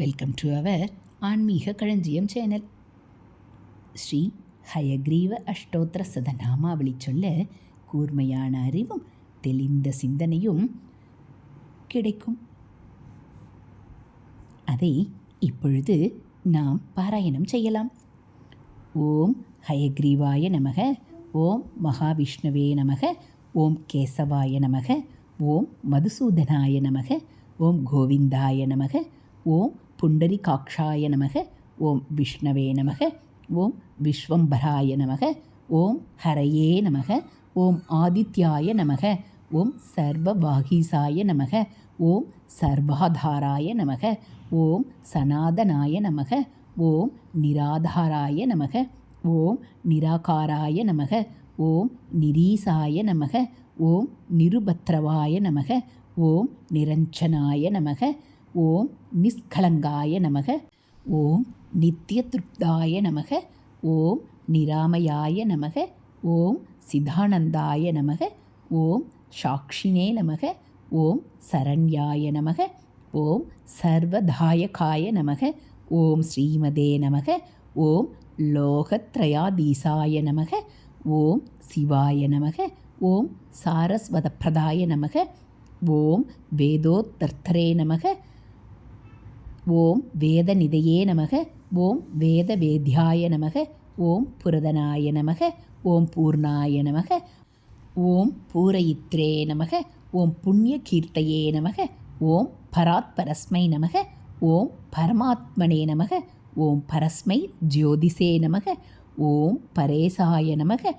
Welcome to அவர் ஆன்மீக களஞ்சியம் சேனல் ஸ்ரீ ஹயக்ரீவ அஷ்டோத்திர சதநாமாவளி சொல்ல கூர்மையான அறிவும் தெளிந்த சிந்தனையும் கிடைக்கும். அதை இப்பொழுது நாம் பாராயணம் செய்யலாம். ஓம் ஹயக்ரீவாய நமக ஓம் மகாவிஷ்ணுவே நமக ஓம் கேசவாய நமக ஓம் மதுசூதனாய நமக ஓம் கோவிந்தாய நமக ஓம் புண்டரிகாக்ஷாய நமக ஓம் விஷ்ணவே நமக ஓம் விஸ்வம்பராய நமக ஓம் ஹரையே நமக ஓம் ஆதித்யாய நமக ஓம் சர்வபாகிசாய நமக ஓம் சர்வாதாராய நமக ஓம் சனாதனாய நமக ஓம் நிராதாராய நமக ஓம் நிராகாராய நமக ஓம் நிரீசாய நமக ஓம் நிருபத்ரவாய நமக ஓம் நிரஞ்சனாய நமக ஓம் நிஸ்கலங்காய நமக ஓம் நித்திய நித்தியத்ருப்தாய நமக ஓம் நிராமயாய நமக ஓம் சிதானந்தாய நமக ஓம் சாக்ஷினே நமக ஓம் சரண்யாய நமக ஓம் சர்வதாயகாய நமக ஓம் ஸ்ரீமதே நமக ஓம் லோகத்ரயாதீசாய நமக ஓம் சிவாய நமக ஓம் சாரஸ்வதப்பிரதாய நமக ஓம் வேதோத்தர்த்தரே நமக ஓம் வேதநிதையே நமக ஓம் வேத வேத்யாய நமக ஓம் புரதனாய நமக ஓம் பூர்ணாய நமக ஓம் பூரயித்ரே நமக ஓம் புண்ணிய கீர்த்தையே நமக ஓம் பராத்பரஸ்மை நமக ஓம் பரமாத்மனே நமக ஓம் பரஸ்மை ஜோதிசே நமக ஓம் பரேசாய நமக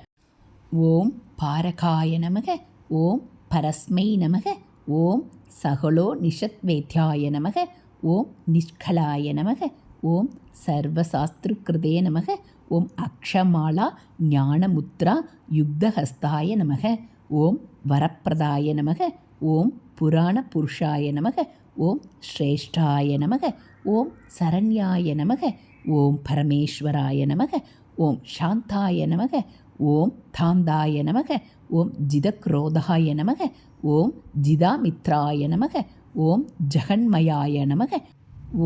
ஓம் பாரகாய நமக ஓம் பரஸ்மை நமக ஓம் சகலோ நிஷத்வேத்யாய நமக ஓம் நிஷ்கலாய நமக ஓம் சர்வசாஸ்திருக்கிருதே நமக ஓம் அக்ஷமாலா ஞானமுத்ரா யுக்தஹஸ்தாய நமக ஓம் வரப்பிரதாய நமக ஓம் புராண புருஷாய நமக ஓம் ஸ்ரேஷ்டாய நமக ஓம் சரண்யாய நமக ஓம் பரமேஸ்வராய நமக ஓம் சாந்தாய நமக ஓம் தாந்தாய நமக ஓம் ஜிதக்ரோதாய நமக ஓம் ஜிதாமித்ராய நமக ஓம் ஜகன்மயாய நமக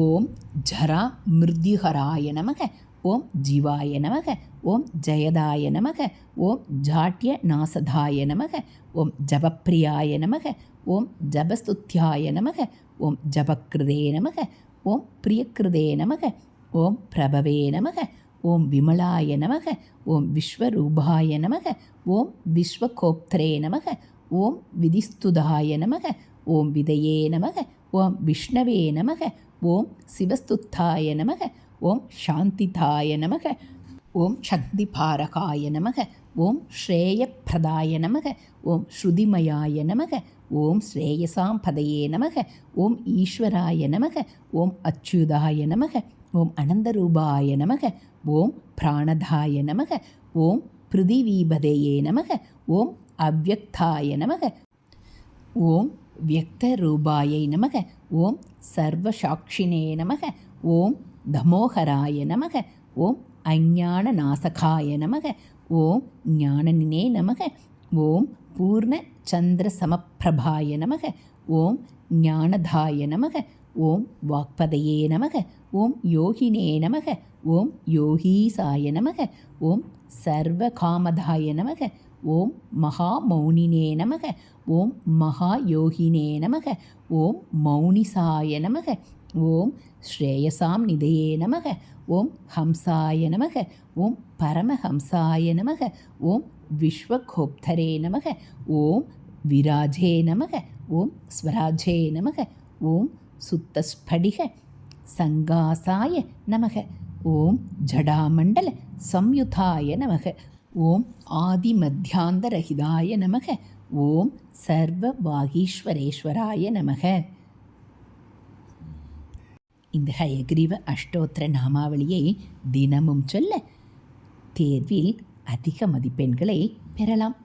ஓம் ஜரா மிருத்யுகராய நமக ஓம் ஜீவாய நமக ஓம் ஜெயதாய நமக ஓம் ஜாட்ய நாசதாய நமக ஓம் ஜபப்பிரியாய நமக ஓம் ஜபஸ்துத்யாய நமக ஓம் ஜபக்கிருதே நமக ஓம் பிரியக்கிருதே நமக ஓம் பிரபவே நமக ஓம் விமலாய நமக ஓம் விஸ்வரூபாய நமக ஓம் விஸ்வகோப்தரே நமக ஓம் விதிஸ்துதாய நமக ஓம் விதையே நமக ஓம் விஷ்ணவே நமக ஓம் சிவஸ்துத்தாய நமக ஓம் சாந்திதாய நமக ஓம் சக்திபாரகாய நமக ஓம் ஸ்ரேயப்பிரதாய நமக ஓம் ஸ்ருதிமயாய நமக ஓம் ஸ்ரேயசாம் பதையே நமக ஓம் ஈஸ்வராய நமக ஓம் அச்சுதாய நமக ஓம் அனந்தரூபாய நமக ஓம் பிராணதாய நமக ஓம் பிருதிவீபதையே நமக ஓம் அவ்வக்தாய நமக ஓம் व्यक्तरूपायै नमः ॐ सर्वसाक्षिणे नमः ॐ दमोहराय नमः ॐ अज्ञाननासकाय नमः ॐ ज्ञाननिने नमः ॐ पूर्णचन्द्रसमप्रभाय नमः ॐ ज्ञानधाय नमः ॐ वाक्पदये नमः ॐ योगिने नमः ॐ योगीसाय नमः ॐ सर्वकामधाय नमः ஓம் மகா மௌனினே நமக ஓம் மகா யோகினே நமக ஓம் மௌனிசாய நமக ஓம் ஸ்ரேயசாம் நிதையே நமக ஓம் ஹம்சாய நமக ஓம் பரமஹம்சாய நமக ஓம் விஸ்வகோப்தரே நமக ஓம் விராஜே நமக ஓம் ஸ்வராஜே நமக ஓம் சுத்தஸ்படிக சங்காசாய நமக ஓம் ஜடாமண்டல சம்யுதாய நமக ஓம் ஆதிமத்தியாந்தரஹிதாய நமக. ஓம் சர்வ வாகீஸ்வரேஸ்வராய நமக. இந்த ஹயக்ரீவ அஷ்டோத்திர நாமாவளியை தினமும் சொல்ல தேர்வில் அதிக மதிப்பெண்களை பெறலாம்.